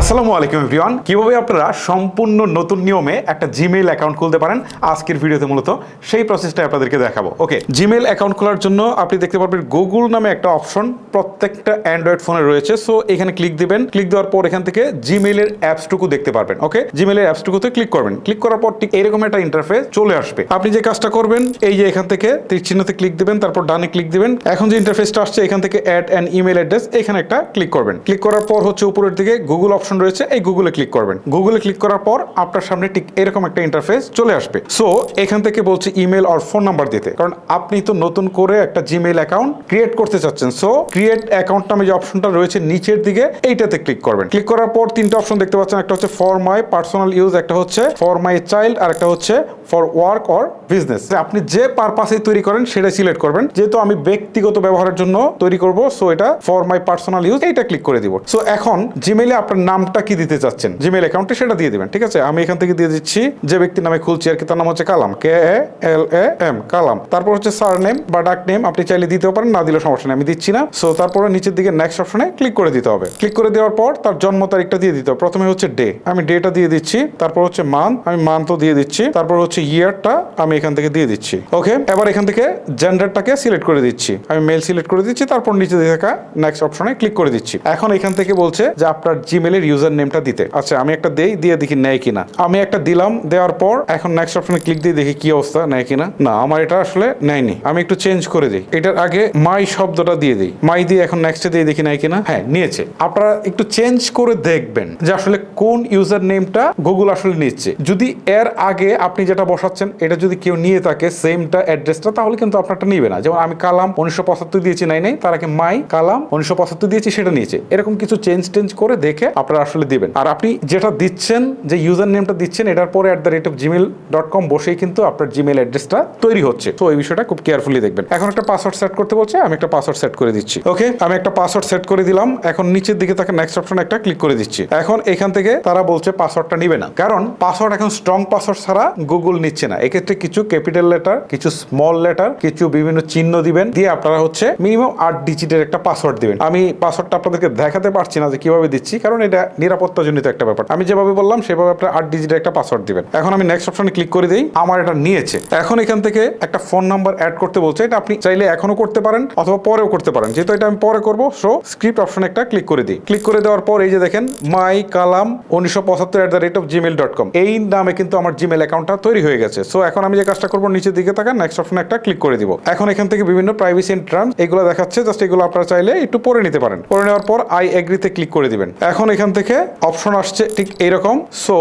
আসসালামু আলাইকুম এভরিওয়ান। কীভাবে আপনারা সম্পূর্ণ নতুন নিয়মে একটা জিমেইল অ্যাকাউন্ট খুলতে পারেন? আজকের ভিডিওতে মূলত সেই প্রসেসটা আপনাদেরকে দেখাবো। ওকে জিমেইল অ্যাকাউন্ট খোলার জন্য আপনি দেখতে পারবেন গুগল নামে একটা অপশন প্রত্যেকটা অ্যান্ড্রয়েড ফোনে রয়েছে। সো এখানে ক্লিক দিবেন। ক্লিক দেওয়ার পর এখান থেকে জিমেইলের অ্যাপসটুকু দেখতে পারবেন। ওকে জিমেইলের অ্যাপসটুকুতে ক্লিক করবেন। ক্লিক করার পর ঠিক এরকম একটা ইন্টারফেস চলে আসবে। আপনি যে কাজটা করবেন, এই যে এখান থেকে তীর চিহ্নতে ক্লিক দিবেন, তারপর ডানে ক্লিক দিবেন। এখন যে ইন্টারফেসটা আসছে, এখান থেকে অ্যাড অ্যান্ড ইমেল অ্যাড্রেস এখানে একটা ক্লিক করবেন। ক্লিক করার পর হচ্ছে উপরের দিকে গুগল অপশন রয়েছে, এই গুগলে ক্লিক করবেন। গুগলে ক্লিক করার পর আপনার সামনে ঠিক এরকম একটা ইন্টারফেস চলে আসবে। সো এখান থেকে বলছে ইমেল আর ফোন নাম্বার দিতে। কারণ আপনি তো নতুন করে একটা জিমেল অ্যাকাউন্ট ক্রিয়েট করতে চাচ্ছেন। সো ক্রিয়েট অ্যাকাউন্ট নামে যে অপশনটা রয়েছে নিচের দিকে, এইটাতে ক্লিক করবেন। ক্লিক করার পর তিনটা অপশন দেখতে পাচ্ছেন, একটা হচ্ছে ফর মাই পার্সোনাল ইউজ একটা হচ্ছে ফর মাই চাইল্ড আর একটা হচ্ছে ফর ওয়ার্ক অর বিজনেস আপনি যে পারপাসে তৈরি করেন সেটা সিলেক্ট করবেন। যেহেতু আমি ব্যক্তিগত ব্যবহারের জন্য তৈরি করব সো এটা ফর মাই পার্সোনাল ইউজ এইটা ক্লিক করে দিব। সো এখন জিমেইলে আপনার নামটা কি দিতে চাচ্ছেন? জিমেইল অ্যাকাউন্টে সেটা দিয়ে দিবেন, ঠিক আছে? আমি এখান থেকে দিয়ে দিচ্ছি, যে ব্যক্তির নামে খুলছি, আর কি তার নাম হচ্ছে কালাম কে এ এল এ এম কালাম। তারপর হচ্ছে সার নেম বা ডাক নেম আপনি চাইলে দিতেও পারেন, না দিলে সমস্যা নেই, আমি দিচ্ছি না। সো তারপরে নিচের দিকে নেক্সট অপশনে ক্লিক করে দিতে হবে। ক্লিক করে দেওয়ার পর তার জন্ম তারিখটা দিয়ে দিতে হবে। প্রথমে হচ্ছে ডে আমি ডেটা দিয়ে দিচ্ছি, তারপর হচ্ছে মান্থ আমি মান্থও দিয়ে দিচ্ছি, তারপর হচ্ছে ইয়ারটা আমি এখান থেকে দিয়ে দিচ্ছি ওকে এবার এখান থেকে জেন্ডারটাকে সিলেক্ট করে দিচ্ছি। আমি মেল সিলেক্ট করে দিচ্ছি, তারপর নিচে দিয়ে থাকা নেক্সট অপশনে ক্লিক করে দিচ্ছি। এখন এখান থেকে বলছে যে আপনার জিমেলের ইউজার নেমটা দিতে। আচ্ছা আমি একটা দেই, দিয়ে দেখি নেয় কিনা। আমি একটা দিলাম, দেওয়ার পর এখন নেক্সট অপশনে ক্লিক দিয়ে দেখি কি অবস্থা, নেয় কিনা। না, আমার এটা আসলে নেয়নি। আমি একটু চেঞ্জ করে দিই। এটার আগে মাই শব্দটা দিয়ে দিই। মাই দিয়ে এখন নেক্সটে দিয়ে দেখি নেয় কিনা। হ্যাঁ নিয়েছে। আপনারা একটু চেঞ্জ করে দেখবেন যে আসলে কোন ইউজার নেমটা গুগল আসলে নিচ্ছে। যদি এর আগে আপনি যেটা বসাচ্ছেন, এটা যদি কেউ নিয়ে থাকে সেমটা অ্যাড্রেসটা, তাহলে কিন্তু আপনারটা নিবে না। যেমন আমি কালাম উনিশশো পঁচাত্তর দিয়েছি, নাই নাই, তার আগে মাই কালাম উনিশশো পঁচাত্তর দিয়েছি, সেটা নিয়েছে। এরকম কিছু চেঞ্জ টেঞ্জ করে দেখে আপনারা আসলে দিবেন। আর আপনি যেটা দিচ্ছেন, যে ইউজার নেমটা দিচ্ছেন, এটার পরে at the rate of Gmail dot com বসেই কিন্তু আপনার জিমেল অ্যাড্রেসটা তৈরি হচ্ছে। তো এই বিষয়টা খুব কেয়ারফুলি দেখবেন। এখন একটা পাসওয়ার্ড সেট করতে বলছে, আমি একটা পাসওয়ার্ড সেট করে দিচ্ছি। ওকে আমি একটা পাসওয়ার্ড সেট করে দিলাম, এখন নিচের দিকে তাকে নেক্সট অপশন একটা ক্লিক করে দিচ্ছি। এখন এখান থেকে তারা বলছে পাসওয়ার্ডটা নিবে না। কারণ পাসওয়ার্ড এখন স্ট্রং পাসওয়ার্ড ছাড়া গুগল নিচ্ছে না। এক্ষেত্রে কিছু ক্যাপিটাল লেটার কিছু স্মল লেটার কিছু বিভিন্ন চিহ্ন দিবেন। দিয়ে আপনারা হচ্ছে মিনিমাম আট ডিজিটের একটা পাসওয়ার্ড দিবেন। আমি পাসওয়ার্ডটা আপনাদেরকে দেখাতে পারছি না যে কীভাবে দিচ্ছি, কারণ এটা নিরাপত্তাজনিত একটা ব্যাপার। আমি যেভাবে বললাম, সেভাবে আপনার আট ডিজিটের একটা পাসওয়ার্ড দিবেন। এখন আমি নেক্সট অপশনে ক্লিক করে দিই, আমার এটা নিয়েছে। এখন এখান থেকে একটা ফোন নাম্বার অ্যাড করতে বলছে, এটা আপনি চাইলে এখনও করতে পারেন, অথবা পরেও করতে পারেন। যেহেতু এটা আমি পরে করব সো স্ক্রিপ্ট অপশনে একটা ক্লিক করে দিই। ক্লিক করে দেওয়ার পর এই যে দেখেন মাই কালাম উনিশশো পঁচাত্তর at the rate of Gmail dot com এই নামে কিন্তু আমার জিমেল অ্যাকাউন্টটা তৈরি হয়ে গেছে। সো এখন আমি যে কাজটা করব, নিচের দিকে থাকা নেক্সট অপশন একটা ক্লিক করে দিব। এখন এখান থেকে বিভিন্ন প্রাইভেসি এন্ড এগুলো দেখাচ্ছে জাস্ট এগুলো আপনারা চাইলে একটু পরে নিতে পারেন। পরে নেওয়ার পর আই এগ্রিতে ক্লিক করে দিবেন। এখন এখান থেকে অপশন আসছে ঠিক এইরকম। সো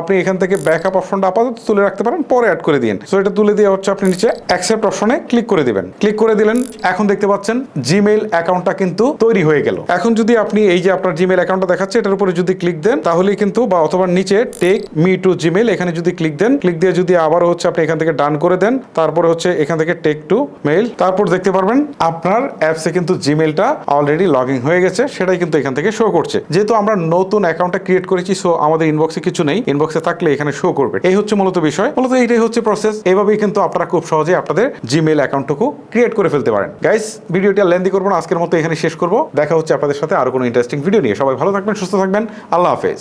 আপনি এখান থেকে ব্যাকআপ অপশনটা আপাতত তুলে রাখতে পারেন, পরে অ্যাড করে দিন সো এটা তুলে দিয়ে হচ্ছে আপনি নিচে অ্যাকসেপ্ট অপশনে ক্লিক করে দিবেন। ক্লিক করে দিলেন, এখন দেখতে পাচ্ছেন জিমেইল অ্যাকাউন্টটা কিন্তু তৈরি হয়ে গেল। এখন যদি আপনি এই যে আপনার জিমেইল অ্যাকাউন্টটা দেখাচ্ছে, এটার উপরে যদি ক্লিক দেন তাহলে কিন্তু বা অথবা নিচে টেক মি টু জিমেইল এখানে যদি ক্লিক দেন ক্লিক দিয়ে যদি আবার হচ্ছে আপনি এখান থেকে ডান করে দেন, তারপরে হচ্ছে এখান থেকে টেক টু মেইল তারপর দেখতে পারবেন আপনার অ্যাপসে কিন্তু জিমেইলটা অলরেডি লগ ইন হয়ে গেছে, সেটাই কিন্তু এখান থেকে শো করছে। যেহেতু আমরা নতুন অ্যাকাউন্টটা ক্রিয়েট করেছি সো আমাদের ইনবক্সে কিছু নেই ইনবক্সে থাকলে এখানে শো করবে। এই হচ্ছে মূলত বিষয়। মূলত এইটাই হচ্ছে প্রসেস এভাবেই কিন্তু আপনারা খুব সহজে আপনাদের জিমেল অ্যাকাউন্টটুকু ক্রিয়েট করে ফেলতে পারেন। গাইস ভিডিওটি লেন্দি করব না, আজকের মতো এখানে শেষ করব। দেখা হচ্ছে আপনাদের সাথে আরও কোনো ইন্টারেস্টিং ভিডিও নিয়ে। সবাই ভালো থাকবেন, সুস্থ থাকবেন। আল্লাহ হাফেজ।